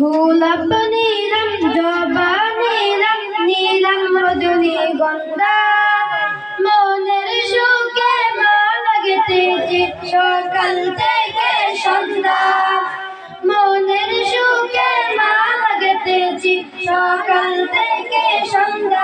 গোলাপ নীলম জবা নীলম নীলম, রজনী গন্ধা। মনের সুখে মা লাগতেছে সকাল থেকে সন্ধ্যা। মনের সুখে মা লাগতেছে সকাল থেকে সন্ধ্যা।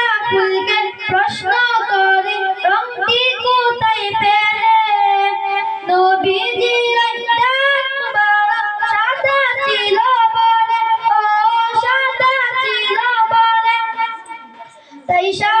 Show.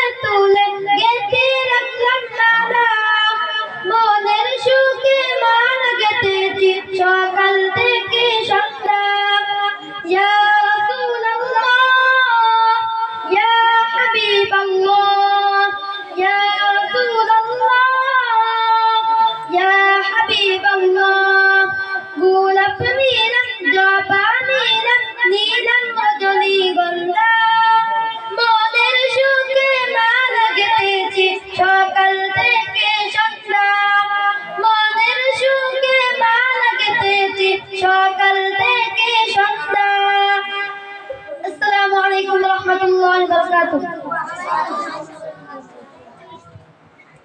সকাল থেকে সন্ধ্যা। আসসালামু আলাইকুম ওয়া রাহমাতুল্লাহি ওয়া বারাকাতুহু।